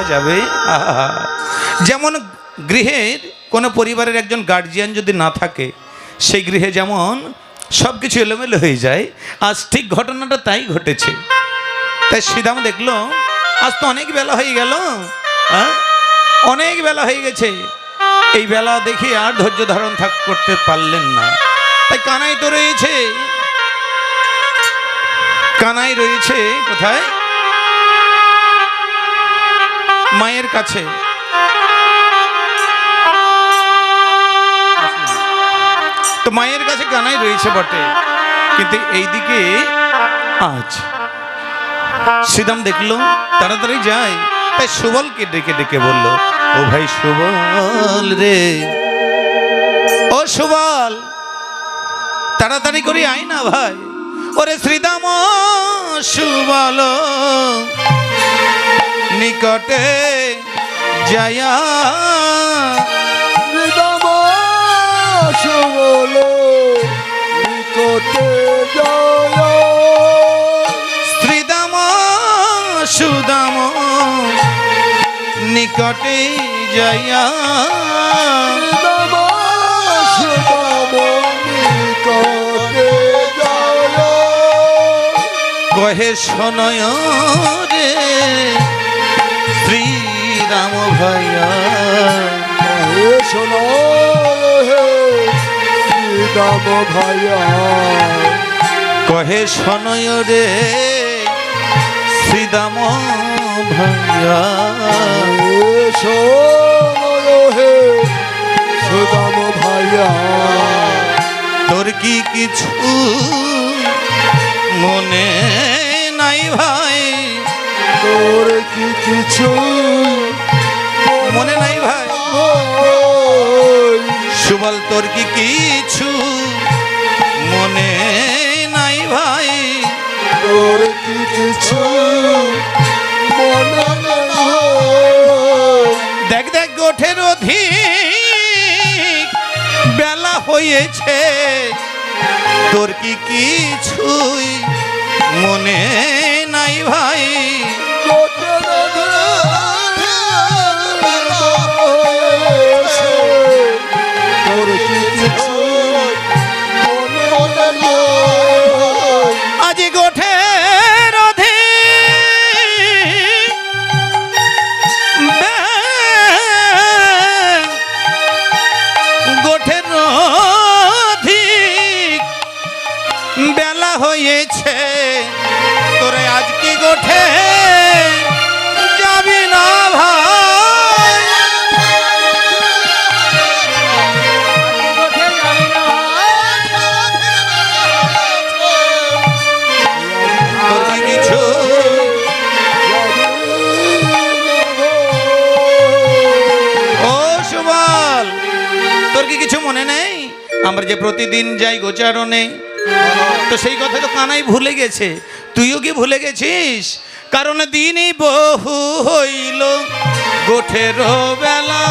পাওয়া যাবে। যেমন গৃহের কোনো পরিবারের একজন গার্জিয়ান যদি না থাকে, সেই গৃহে যেমন সব কিছু এলোমেলো হয়ে যায়, আজ ঠিক ঘটনাটা তাই ঘটেছে। তাই শ্রীদাম দেখল, আজ তো অনেক বেলা হয়ে গেল অনেক বেলা হয়ে গেছে। এই বেলা দেখে আর ধৈর্য ধারণ থাক, করতে পারলেন না। তাই কানাই তো রয়েছে। কানাই রয়েছে কোথায়? মায়ের কাছে। তো মায়ের কাছে কানাই রয়েছে বটে। কিন্তু এইদিকে আজ শ্রীদাম দেখল, তাড়াতাড়ি যায়। তাই সুবলকে ডেকে ডেকে বলল, ও ভাই সুবল রে। ও সুবল, তাড়াতাড়ি করে আয় না ভাই। ওরে শ্রীদাম সুবল। নিকটে সুবল নিকটে জয় শ্রীদাম সুদাম নিকটে জয় কহে শোনয় রে। শ্রীরাম ভাইয়া। হে শোনো শ্রীরাম ভাইয়া। কহে শোনয় রে শ্রীদাম শোনো হে সুদাম ভাইয়া। তোর কি কিছু মনে নাই ভাই? তোর কিছু মনে নাই ভাই? সুবল তোর কি কিছু মনে নাই ভাই? তোর কি কিছু দেখ দেখ গোঠের অধিক বেলা হয়েছে। তোর কি কিছুই মনে নাই ভাই? প্রতিদিন যাই গোচারণে তো সেই কথা তো কানাই ভুলে গেছে। তুইও কি ভুলে গেছিস? কারণ দিনই বহু হইল গোঠের বেলা।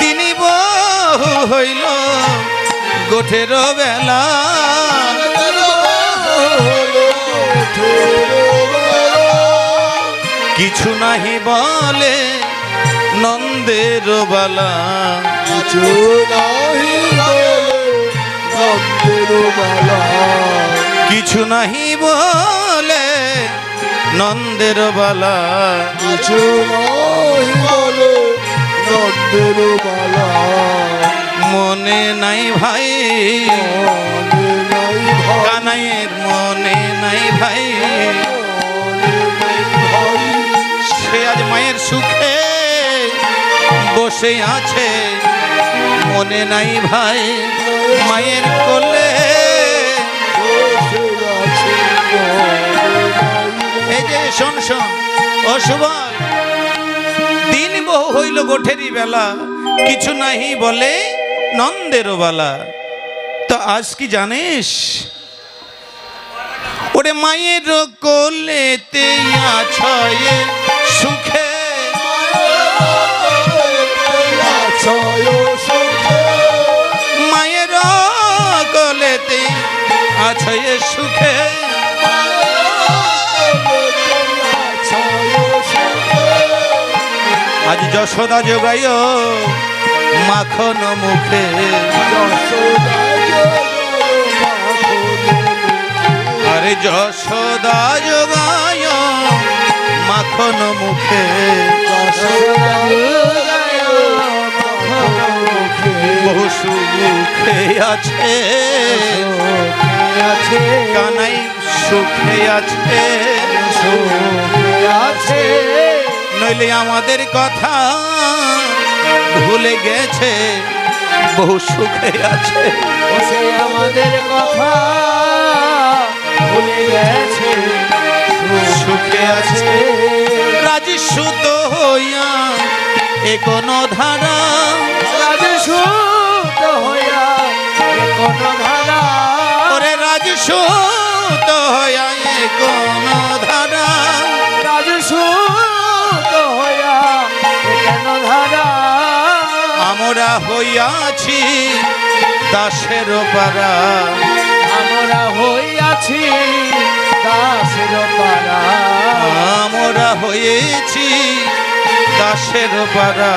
দিনই বহু হইল গোঠের বেলা। কিছু নাহি বলে নন্দের বালা। কিছু নাহি বলে নন্দের বালা। কিছু নাহি বলে নন্দের বালা। কিছু নাহি বলে নন্দের বালা। মনে নাই ভাই। নাই ভাই। কানাইয়ের মনে নাই ভাই। সে আজ মায়ের সুখে বসে আছে। মনে নাই ভাই, মায়ের কোলে। এই যে, শোন শোন। সুবল, দিন বহু হইল গোঠেরই বেলা। কিছু নাহি বলে নন্দের বালা। তো আজ কি জানিস? ওরে মায়ের কোলেতে আছয়ে সুখে কোলেতে আছো সুখে। আজ যশোদা যোগাই মাখন মুখে। আরে যশোদা যোগাই মাখন মুখে। বহু সুখে আছে। আছে কানাই সুখে আছে। নইলে আমাদের কথা ভুলে গেছে। বহু সুখে আছে। আমাদের কথা ভুলে গেছে। সুখে আছে। রাজি সুত হইয়া এ কোন ধারা? রাজে সুত হইয়া কোন ধারা? ওরে রাজি সুত হইয়া এ কোন ধারা? রাজে সুত হইয়া কেন ধারা? আমরা হইয়াছি দাসের পারা আমরা হইয়াছি দাসের পারা আমরা হয়েছি দাসের পারা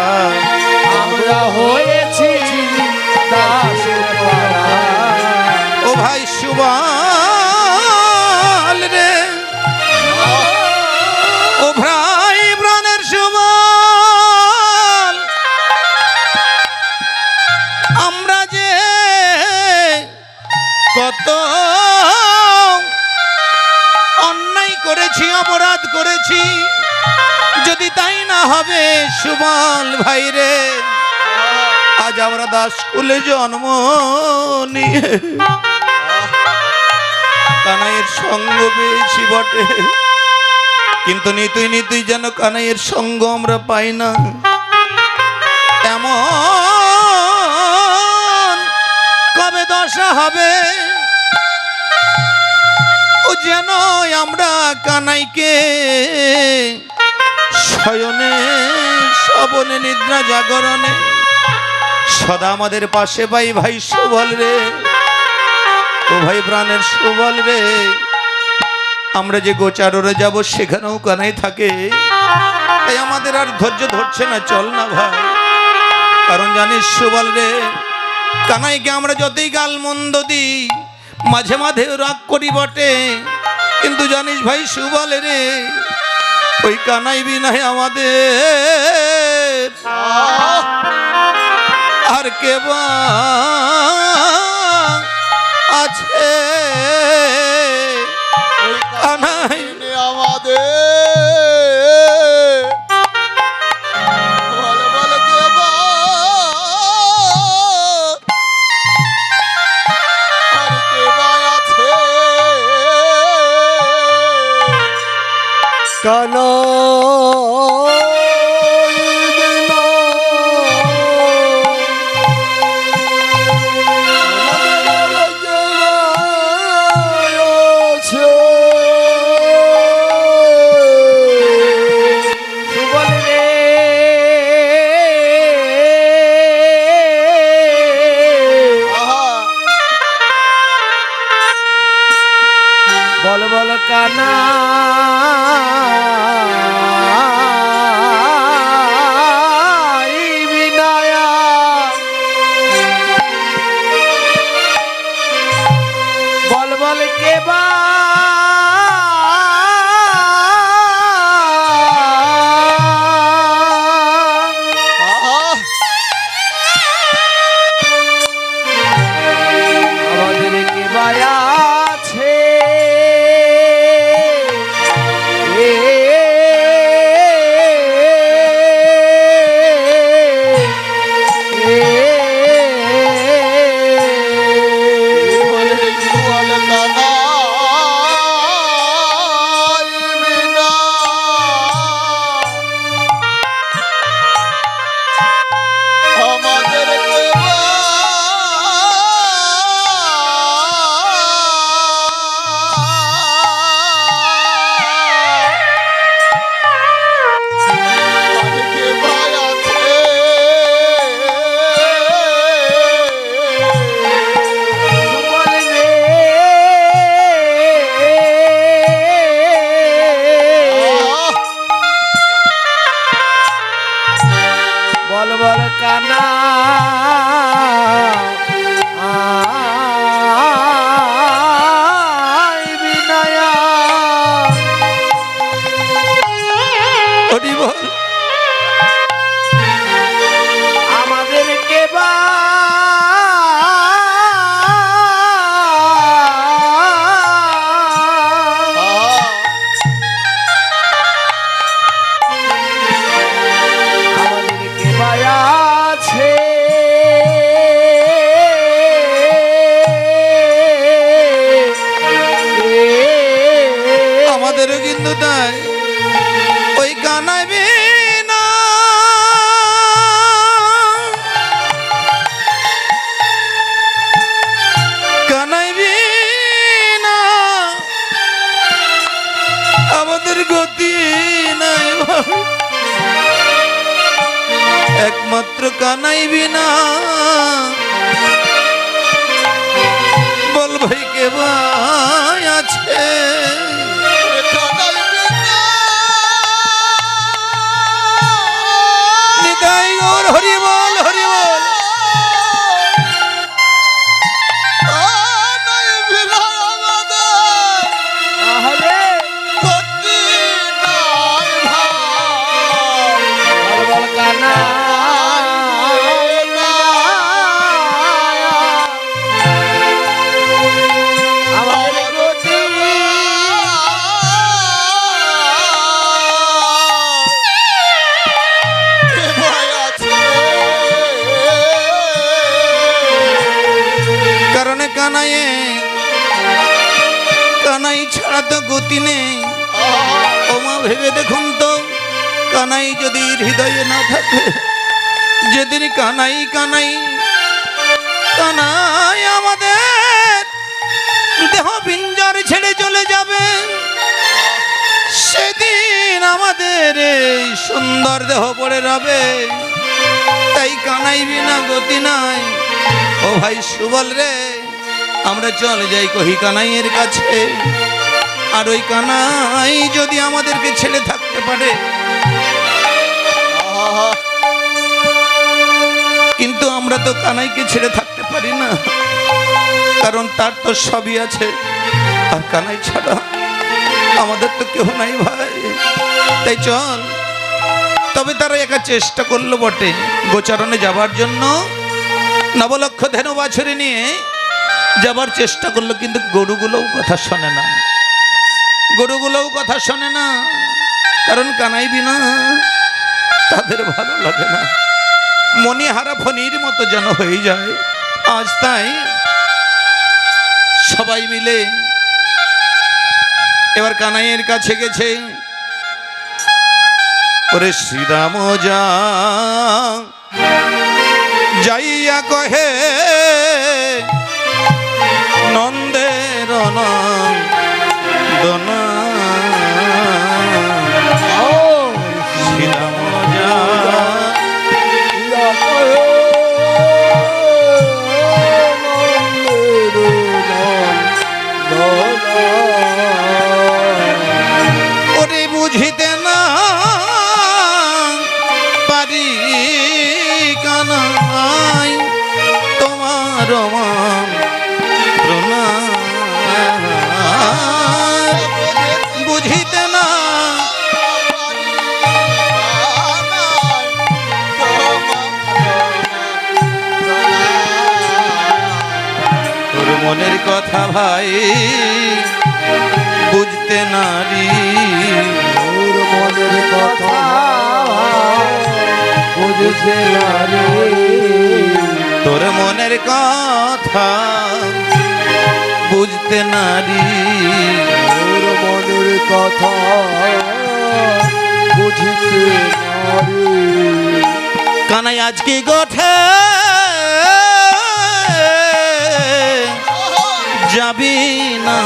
হবে সুবল ভাই রে। আজ আমরা দাস কুলে জন্ম নিয়ে। কানাইয়ের সঙ্গ পেয়েছি বটে। কিন্তু নিতুই নিতুই যেন কানাইয়ের সঙ্গ আমরা পাই না। এমন কবে দশা হবে? ও যেন আমরা কানাইকে শয়নে শবনে নিদ্রা জাগরণে। সদা আমাদের পাশে ভাই ভাই সুবল রে। ও ভাই প্রাণের সুবল রে। আমরা যে গোচাররে যাব সেখানেও কানাই থাকে। তাই আমাদের আর ধৈর্য ধরছে না, চল না ভাই। কারণ জানিস সুবল রে, কানাইকে আমরা যতই গাল মন্দ দিই, মাঝে মাঝে রাগ করি বটে। কিন্তু জানিস ভাই সুবল রে, ওই কানাই বিনায় আমাদের। আর কে আছে? আর কে কানা বল বল কানা। আমাদের গতি নাই একমাত্র কানাই বিনা। বল ভাই কে ভাই আছে? নিতাই গৌর হরি কানাই ছাড়া তো গতি নেই। ও মা, ভেবে দেখুন তো, কানাই যদি হৃদয়ে না থাকে, যেদিন কানাই কানাই কানাই আমাদের দেহ পিঞ্জর ছেড়ে চলে যাবে। সেদিন আমাদের এই সুন্দর দেহ পড়ে রবে। তাই কানাই বিনা গতি নাই। ও ভাই সুবল রে আমরা চলে যাই কহি কানাইয়ের কাছে। আর ওই কানাই যদি আমাদেরকে ছেড়ে থাকতে পারে। কিন্তু আমরা তো কানাইকে ছেড়ে থাকতে পারি না। কারণ তার তো সবই আছে। আর কানাই ছাড়া আমাদের তো কেউ নাই ভাই। তাই চল। তবে তারা একা চেষ্টা করল বটে গোচারণে যাবার জন্য। নবলক্ষ ধেনু বাছুরি নিয়ে যাবার চেষ্টা করল, কিন্তু গরুগুলোও কথা শোনে না। গরুগুলোও কথা শোনে না। কারণ কানাই বিনা তাদের ভালো লাগে না। মনে হারা ফণির মতো যেন হয়ে যায়। আজ তাই সবাই মিলে এবার কানাইয়ের কাছে গেছে। ওরে শ্রীরাম যা। যাইয়া কহে নন্দের দনা মনের কথা বুঝতে নারী মনের কথা বুঝতে নারে। কানাই আজকে গোঠে। যাবি না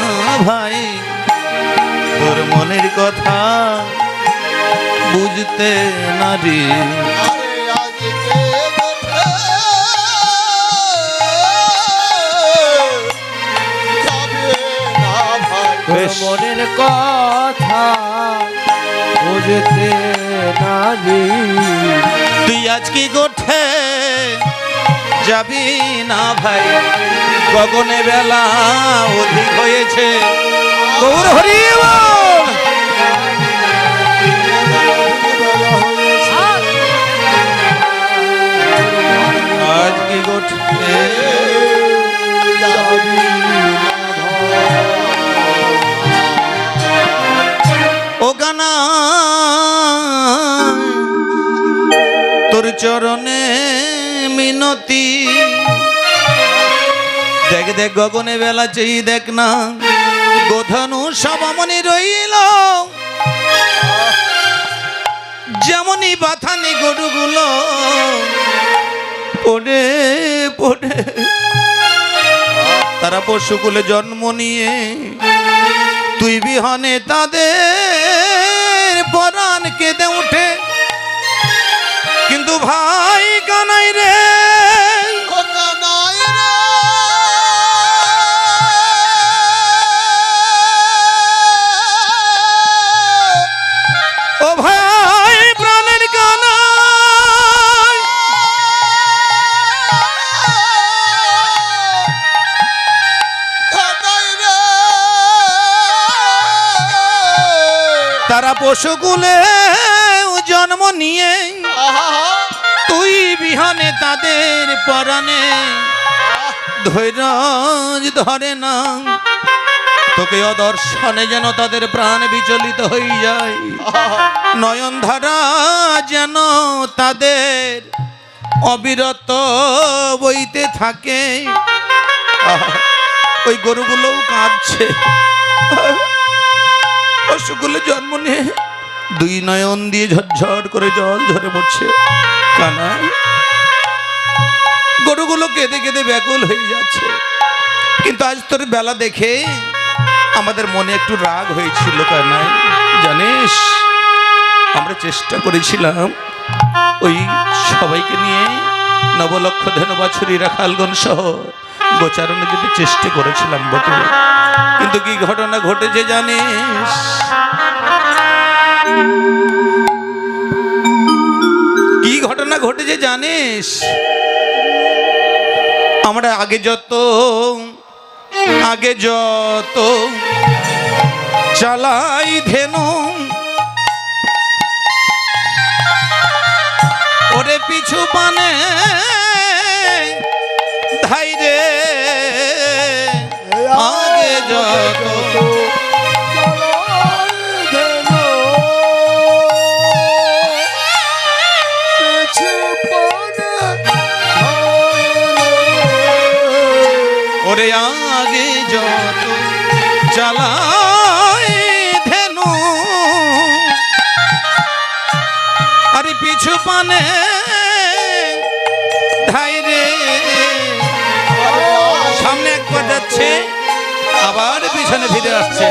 ভাই তোর মনের কথা বুঝতে নারী। মনের কথা বুঝতে নারে তুই আজকে গোঠ যাবি না ভাই? গগনে বেলা অধিক হয়েছে। গৌর হরি বল। আজ কি গোঠে চরণে মিনতি। দেখ দেখ, গগনে বেলা চেয়ে দেখ না, গোধনু সবমনি রইল। যেমনই বাথানি গরুগুলো, পড়ে পড়ে। তারা পশুকুলে জন্ম নিয়ে তুই বিহনে তাদের পরাণ কেঁদে উঠে। কিন্তু ভাই কানাই রে। ও ভাই প্রাণের কানাই। তারা পশুকুলে জন্ম নিয়ে বিহানে তাদের পরাণে। ধৈর্য ধরে না। তোকে অদর্শনে যেন তাদের প্রাণ বিচলিত হয়ে যায়। নয়ন ধারা যেন তাদের অবিরত বইতে থাকে। ওই গরুগুলোও কাঁদছে। পশুগুলো জন্ম নিয়ে দুই নয়ন দিয়ে ঝরঝর করে জল ঝরে পড়ছে। কানাই গরুগুলো কেঁদে কেঁদে ব্যাকুল হয়ে যাচ্ছে। কিন্তু আজ তোর বেলা দেখে আমাদের মনে একটু রাগ হয়েছিল কানাই জানিস, আমরা চেষ্টা করেছিলাম ওই সবাইকে নিয়ে নবলক্ষ ধেনু বাছুরি রাখালগণ সহ গোচারণে যেতে চেষ্টা করেছিলাম বটে। কিন্তু কি ঘটনা ঘটেছে জানিস? কি ঘটনা ঘটেছে জানিস? আমরা আগে যত আগে যত চালাই ধেনু। ওরে পিছু পানে ধাইরে আগে যত ওরে আগে যত চালাই ধেনু। আরে পিছু পানে ধাইরে সামনে একবার যাচ্ছে, আবার পিছনে ফিরে আসছে।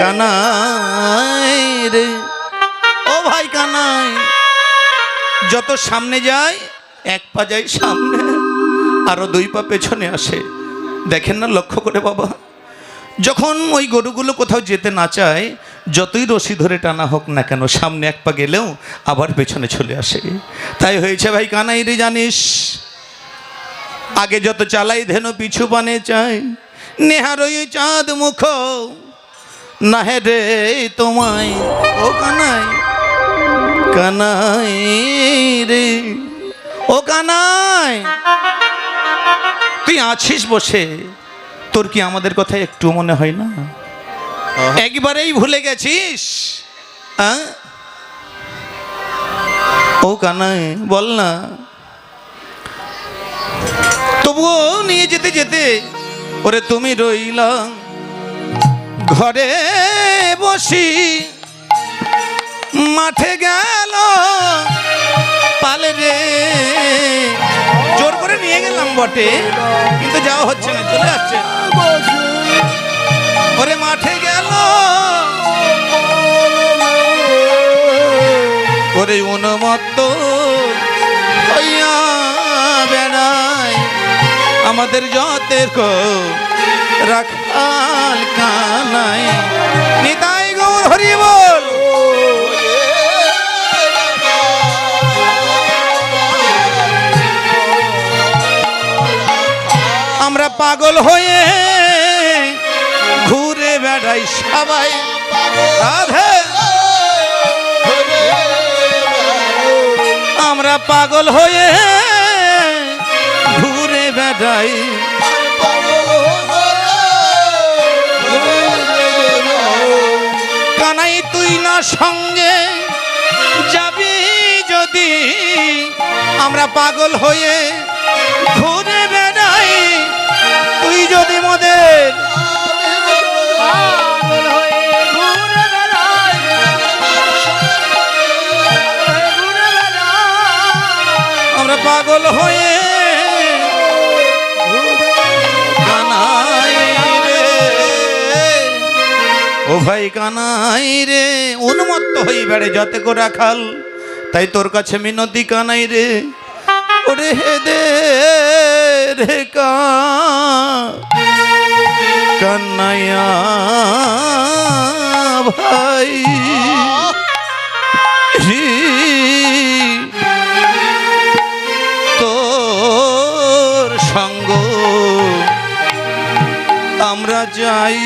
কানাই রে ও ভাই কানাই যত সামনে যায়, এক পা যায় সামনে, আরও দুই পা পেছনে আসে। দেখেন না, লক্ষ্য করে বাবা। যখন ওই গরুগুলো কোথাও যেতে না চায়, যতই রশি ধরে টানা হোক না কেন, সামনে এক পা গেলেও আবার পেছনে চলে আসে। তাই হয়েছে ভাই কানাই রে জানিস? আগে যত চালাই, ধেন পিছু পানে চাই নেহার ওই চাঁদ মুখ না হে রে তোমায় ও কানাই কানাই রে ও কানাই। তুই আছিস বসে তোর কি আমাদের কথা একটু মনে হয় না? একবারেই ভুলে গেছিস? ও কানাই বল না। তবুও নিয়ে যেতে যেতে ওরে তুমি রইলা ঘরে বসি, মাঠে গেল, পালে রে। জোর করে নিয়ে গেলাম বটে, কিন্তু যাওয়া হচ্ছে না, চলে আসছে ওরে মাঠে গেল, ওরে উন্মত্ত হইয়া বেড়ায়। আমাদের যতের কো রাখাল কানাই। নিতাই গৌর, হরি বল। আমরা পাগল হয়ে ঘুরে বেড়াই সবাই। রাধে। আমরা পাগল হয়ে ঘুরে বেড়াই না সঙ্গে যাবি যদি আমরা পাগল হয়ে ঘুরে বেড়াই। তুই যদি মোদের পাগল হয়ে ও ভাই কানাই রে, উন্মত্ত হই বেড়ে যতে করে রাখাল তাই তোর কাছে মিনতি কানাই রে। ওরে হে দে রে কা কান্নাইয়া ভাই। তোর সঙ্গ আমরা যাই।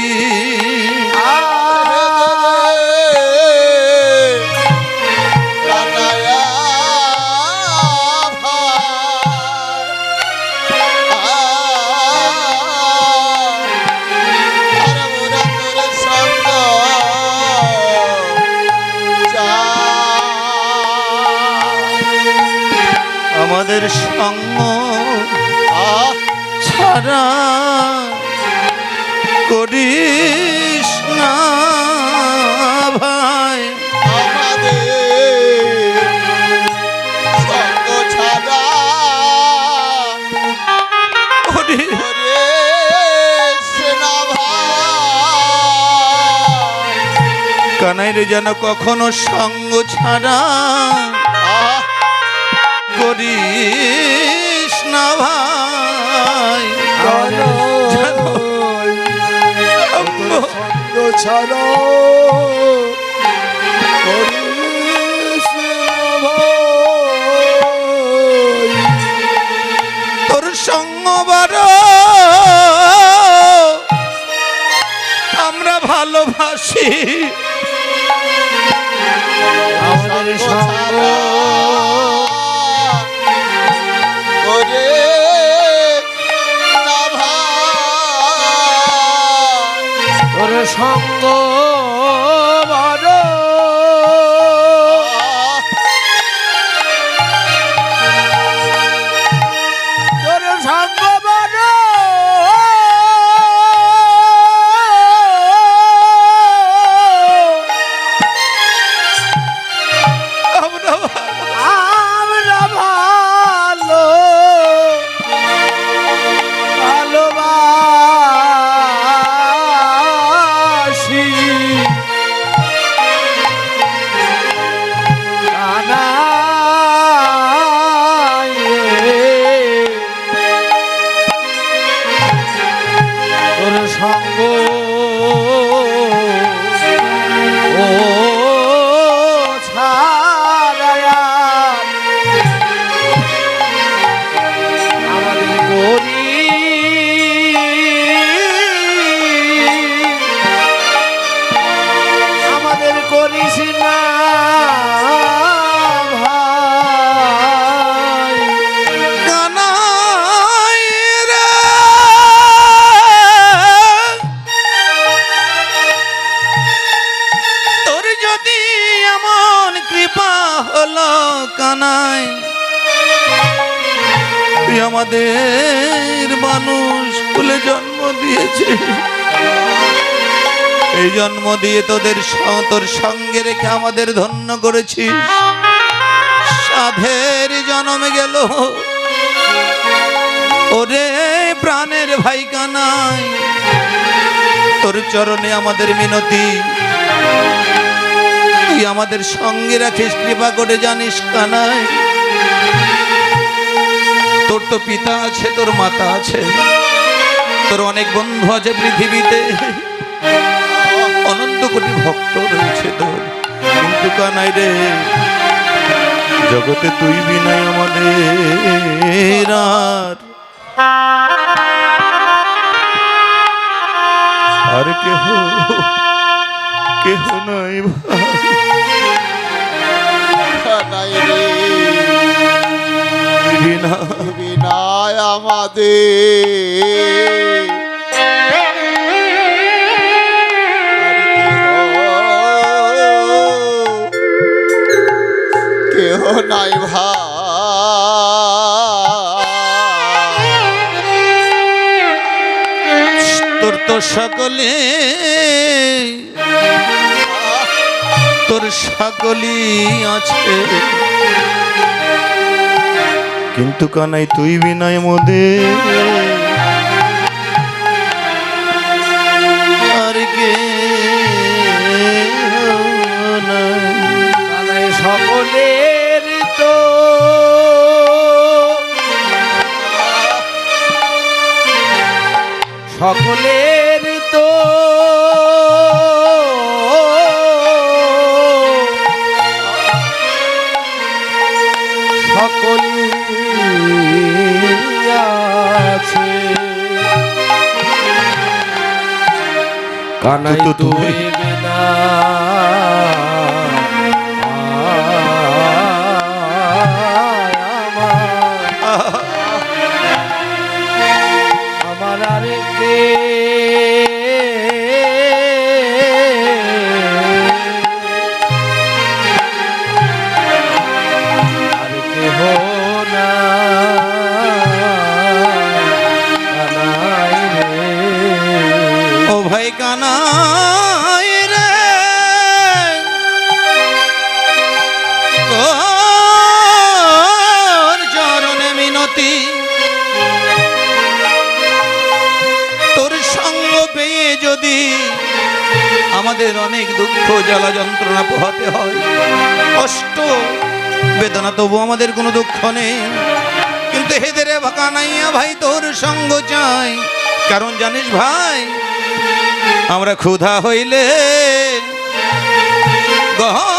কানাইরে যেন কখনো সঙ্গ ছাড়া করিস না ভাই। সঙ্গ ছাড়ো। তোর সঙ্গ বড়। আমরা ভালোবাসি। তোর সঙ্গ এই জন্ম দিয়ে তোদের তোর সঙ্গে রেখে আমাদের ধন্য করেছিস। সাধের জন্ম গেল। ওরে প্রাণের ভাই কানাই তোর চরণে আমাদের মিনতি। তুই আমাদের সঙ্গে রাখিস, কৃপা করে জানিস কানাই তোর তো পিতা আছে, তোর মাতা আছে। তোর অনেক বন্ধু আছে পৃথিবীতে। অনন্ত কোটি ভক্ত রয়েছে তোর। কিন্তু কানাই রে। জগতে তুই বিনা আমাদের আর কেহ কেহ নাই ভাই। বিনা। বিনায় আমাদের। কেহ- নাই ভাই। তোর তো সকলে তোর সকলই আছে। কিন্তু কানাই তুই বিনয় মোদে। আর সকলের তো। সকলের কানাই তো তুই বিনা আমার আমার আর কে আমাদের অনেক দুঃখ, জ্বালা যন্ত্রণা পোহাতে হয়। কষ্ট, বেদনা তবু আমাদের কোনো দুঃখ নেই। কিন্তু হেদের ভাকা নাইয়া ভাই, তোর সঙ্গ চাই। কারণ জানিস ভাই, আমরা ক্ষুধা হইলে গহ